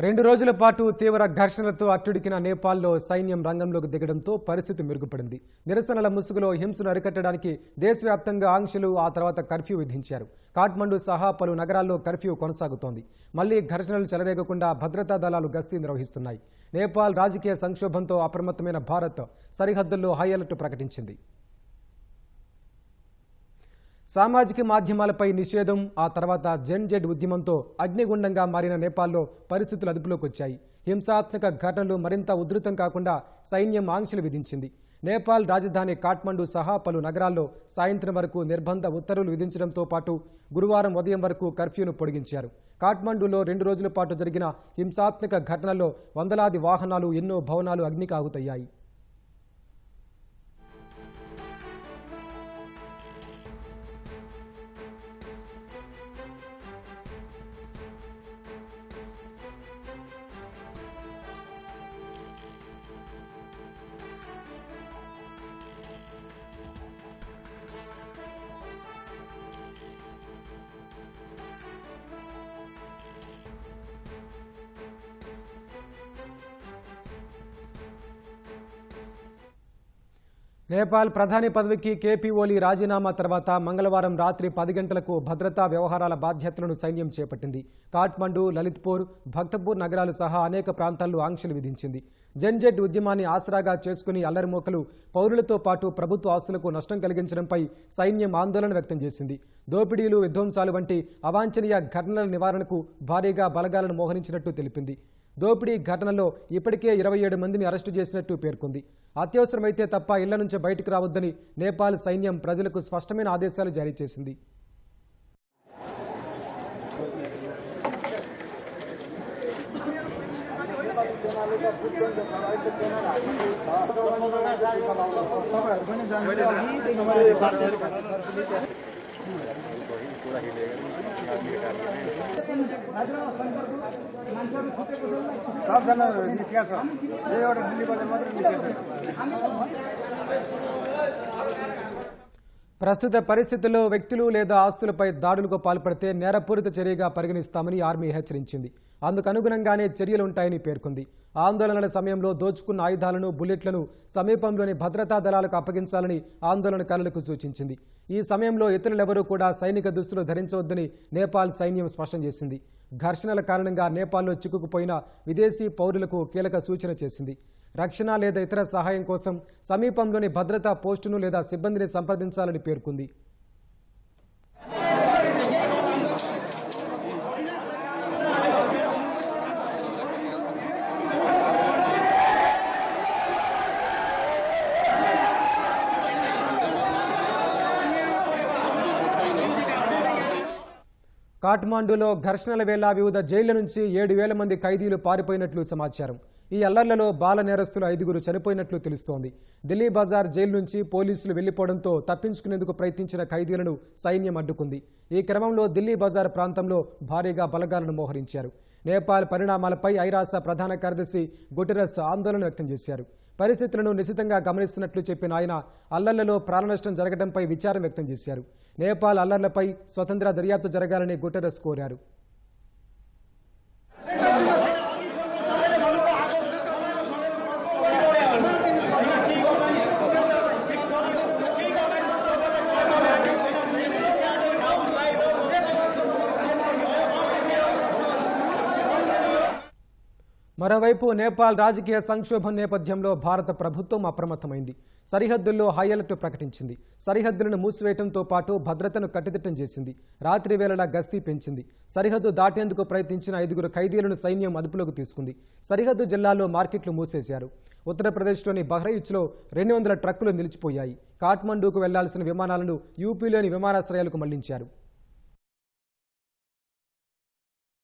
రెండు రోజుల పాటు తీవ్ర ఘర్షణలతో అట్టుడికిన నేపాల్లో సైన్యం రంగంలోకి దిగడంతో పరిస్థితి మెరుగుపడింది. నిరసనల ముసుగులో హింసను అరికట్టడానికి దేశవ్యాప్తంగా ఆంక్షలు ఆ తర్వాత కర్ఫ్యూ విధించారు. కాఠ్మండు సహా పలు నగరాల్లో కర్ఫ్యూ కొనసాగుతోంది. మళ్ళీ ఘర్షణలు చెలరేగకుండా భద్రతా దళాలు గస్తీ నిర్వహిస్తున్నాయి. నేపాల్ రాజకీయ సంక్షోభంతో అప్రమత్తమైన భారత్ సరిహద్దుల్లో హై అలర్ట్ ప్రకటించింది. సామాజిక మాధ్యమాలపై నిషేధం ఆ తర్వాత జెన్ జెడ్ ఉద్యమంతో అగ్నిగుండంగా మారిన నేపాల్లో పరిస్థితులు అదుపులోకి వచ్చాయి. హింసాత్మక ఘటనలు మరింత ఉధృతం కాకుండా సైన్యం ఆంక్షలు విధించింది. నేపాల్ రాజధాని కాఠ్మండు సహా పలు నగరాల్లో సాయంత్రం వరకు నిర్బంధ ఉత్తర్వులు విధించడంతో పాటు గురువారం ఉదయం వరకు కర్ఫ్యూను పొడిగించారు. కాఠ్మండులో రెండు రోజుల పాటు జరిగిన హింసాత్మక ఘటనల్లో వందలాది వాహనాలు ఎన్నో భవనాలు అగ్నికి ఆగుతయ్యాయి నేపాల్ ప్రధాని పదవికి కేపీ ఓలీ రాజీనామా తర్వాత మంగళవారం రాత్రి పది గంటలకు భద్రతా వ్యవహారాల బాధ్యతలను సైన్యం చేపట్టింది. కాఠ్మండు లలిత్పూర్ భక్తపూర్ నగరాలు సహా అనేక ప్రాంతాల్లో ఆంక్షలు విధించింది. జెన్జెట్ ఉద్యమాన్ని ఆసరాగా చేసుకుని అల్లరిమోకలు పౌరులతో పాటు ప్రభుత్వ ఆస్తులకు నష్టం కలిగించడంపై సైన్యం ఆందోళన వ్యక్తం చేసింది. దోపిడీలు విధ్వంసాలు వంటి అవాంఛనీయ ఘటనల నివారణకు భారీగా బలగాలను మోహరించినట్టు తెలిపింది. దోపిడీ ఘటనలో ఇప్పటికే ఇరవై ఏడు మందిని అరెస్టు చేసినట్టు పేర్కొంది. అత్యవసరమైతే తప్ప ఇళ్ళ నుంచి బయటకు రావద్దని నేపాల్ సైన్యం ప్రజలకు స్పష్టమైన ఆదేశాలు జారీ చేసింది. सबजना निस्किया छ यो एउटा दिल्ली बजार मात्रै निस्किया ప్రస్తుత పరిస్థితుల్లో వ్యక్తులు లేదా ఆస్తులపై దాడులకు పాల్పడితే నేరపూరిత చర్యగా పరిగణిస్తామని ఆర్మీ హెచ్చరించింది అందుకు అనుగుణంగానే చర్యలుంటాయని పేర్కొంది. ఆందోళనల సమయంలో దోచుకున్న ఆయుధాలను బుల్లెట్లను సమీపంలోని భద్రతా దళాలకు అప్పగించాలని ఆందోళనకారులకు సూచించింది. ఈ సమయంలో ఇతరులెవరూ కూడా సైనిక దుస్తులు ధరించవద్దని నేపాల్ సైన్యం స్పష్టం చేసింది. ఘర్షణల కారణంగా నేపాల్లో చిక్కుకుపోయిన విదేశీ పౌరులకు కీలక సూచన చేసింది. రక్షణ లేదా ఇతర సహాయం కోసం సమీపంలోని భద్రతా పోస్టును లేదా సిబ్బందిని సంప్రదించాలని పేర్కొంది. కాఠ్మాండులో ఘర్షణల వేళ వివిధ జైళ్ళ నుంచి ఏడు వేల మంది ఖైదీలు పారిపోయినట్లు సమాచారం. ఈ అల్లర్లలో బాల నేరస్తులు ఐదుగురు చనిపోయినట్లు తెలుస్తోంది. ఢిల్లీ బజార్ జైలు నుంచి పోలీసులు వెళ్ళిపోవడంతో తప్పించుకునేందుకు ప్రయత్నించిన ఖైదీలను సైన్యం అడ్డుకుంది. ఈ క్రమంలో ఢిల్లీ బజార్ ప్రాంతంలో భారీగా బలగాలను మోహరించారు. నేపాల్ పరిణామాలపై ఐరాస ప్రధాన కార్యదర్శి గుటెరస్ ఆందోళన వ్యక్తం చేశారు. పరిస్థితులను నిశితంగా గమనిస్తున్నట్లు చెప్పిన ఆయన అల్లర్లలో ప్రాణనష్టం జరగడంపై విచారం వ్యక్తం చేశారు. నేపాల్ అల్లర్లపై స్వతంత్ర దర్యాప్తు జరగాలని గుటెరస్ కోరారు. మరోవైపు నేపాల్ రాజకీయ సంక్షోభం నేపథ్యంలో భారత ప్రభుత్వం అప్రమత్తమైంది. సరిహద్దుల్లో హై అలర్ట్ ప్రకటించింది. సరిహద్దులను మూసివేయడంతో పాటు భద్రతను కట్టుదిట్టం చేసింది. రాత్రి వేళలా గస్తీ పెంచింది. సరిహద్దు దాటేందుకు ప్రయత్నించిన ఐదుగురు ఖైదీలను సైన్యం అదుపులోకి తీసుకుంది. సరిహద్దు జిల్లాలో మార్కెట్లు మూసేశారు. ఉత్తరప్రదేశ్లోని బహ్రైచ్లో రెండు వందల ట్రక్కులు నిలిచిపోయాయి. కాఠ్మండూకు వెళ్ళాల్సిన విమానాలను యూపీలోని విమానాశ్రయాలకు మళ్ళించారు.